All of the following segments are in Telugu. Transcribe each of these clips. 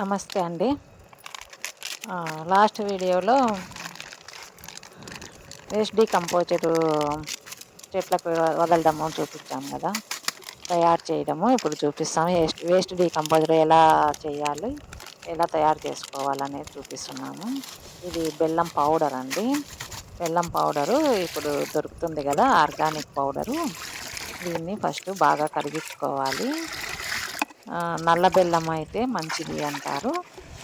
నమస్తే అండి. లాస్ట్ వీడియోలో వేస్ట్ డీకంపోజరు చెట్లకు వదలడము చూపించాము కదా. తయారు చేయడము ఇప్పుడు చూపిస్తాము. వేస్ట్ వేస్ట్ డీకంపోజర్ ఎలా చేయాలి ఎలా తయారు చేసుకోవాలనేది చూపిస్తున్నాము. ఇది బెల్లం పౌడర్ అండి. బెల్లం పౌడరు ఇప్పుడు దొరుకుతుంది కదా ఆర్గానిక్ పౌడరు. దీన్ని ఫస్ట్ బాగా కరిగించుకోవాలి. నల్ల బెల్లం అయితే మంచిది అంటారు.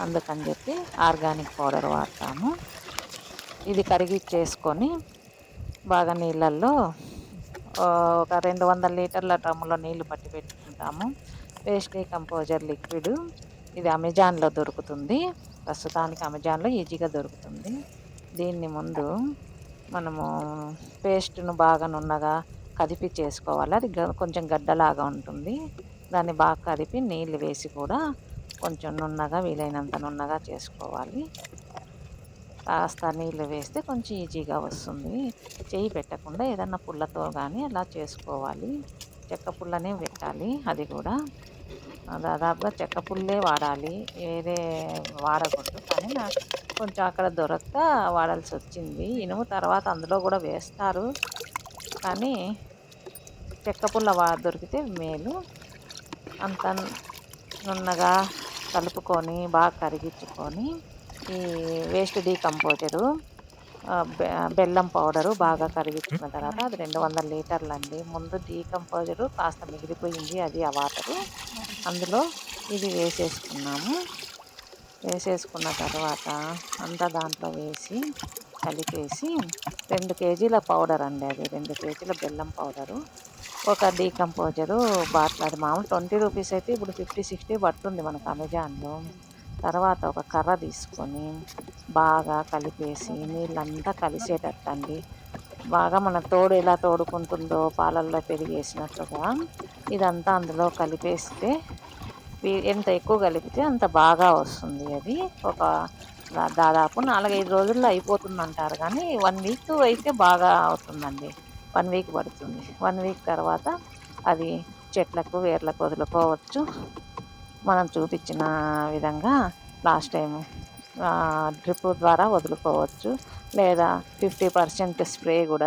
అందుకని చెప్పి ఆర్గానిక్ పౌడర్ వాడతాము. ఇది కరిగిచ్చేసుకొని బాగా నీళ్ళల్లో ఒక రెండు వందల లీటర్ల డ్రమ్ములో నీళ్ళు పట్టి పెట్టుకుంటాము. Paste composer liquid. ఇది అమెజాన్లో దొరుకుతుంది. ప్రస్తుతానికి అమెజాన్లో ఈజీగా దొరుకుతుంది. దీన్ని ముందు మనము పేస్ట్ను బాగా నున్నగా కదిపి చేసుకోవాలి. అది కొంచెం గడ్డలాగా ఉంటుంది. దాన్ని బాగా కదిపి నీళ్ళు వేసి కూడా కొంచెం నున్నగా వీలైనంత నున్నగా చేసుకోవాలి. కాస్త నీళ్ళు వేస్తే కొంచెం ఈజీగా వస్తుంది. చేయి పెట్టకుండా ఏదన్నా పుల్లతో కానీ అలా చేసుకోవాలి. చెక్క పుల్లనే పెట్టాలి అది కూడా. దాదాపుగా చెక్క పుల్లే వాడాలి. వేరే వాడకూడదు కానీ నాకు కొంచెం అక్కడ దొరక్క వాడాల్సి వచ్చింది. ఇనుము తర్వాత అందులో కూడా వేస్తారు. కానీ చెక్క పుల్ల వా దొరికితే మేలు. అంత నున్నగా కలుపుకొని బాగా కరిగించుకొని ఈ వేస్ట్ డీకంపోజరు బెల్లం పౌడరు బాగా కరిగించుకున్న తర్వాత అది రెండు వందల లీటర్లు అండి ముందు డీకంపోజరు కాస్త మిగిలిపోయింది అది ఆ వాటరు. అందులో ఇది వేసేసుకున్నాము. వేసేసుకున్న తర్వాత అంతా దాంట్లో వేసి కలిపేసి రెండు కేజీల పౌడర్ అండి అది. రెండు కేజీల బెల్లం పౌడరు. ఒక డీకంపోజరు బాటిల్ అది మామూలు ట్వంటీ రూపీస్ అయితే ఇప్పుడు ఫిఫ్టీ సిక్స్టీ పడుతుంది మనకు అమెజాన్లో. తర్వాత ఒక కర్ర తీసుకొని బాగా కలిపేసి నీళ్ళంతా కలిసేటట్టండి. బాగా మన తోడు ఎలా తోడుకుంటుందో పాలల్లో పెరిగేసినట్లుగా ఇదంతా అందులో కలిపేస్తే ఎంత ఎక్కువ కలిపితే అంత బాగా వస్తుంది అది. ఒక దాదాపు నాలుగైదు రోజుల్లో అయిపోతుంది అంటారు కానీ వన్ వీక్ అయితే బాగా అవుతుందండి. వన్ వీక్ పడుతుంది. వన్ వీక్ తర్వాత అది చెట్లకు వేర్లకు వదులుకోవచ్చు. మనం చూపించిన విధంగా లాస్ట్ టైం డ్రిప్ ద్వారా వదులుకోవచ్చు. లేదా ఫిఫ్టీ పర్సెంట్ స్ప్రే కూడా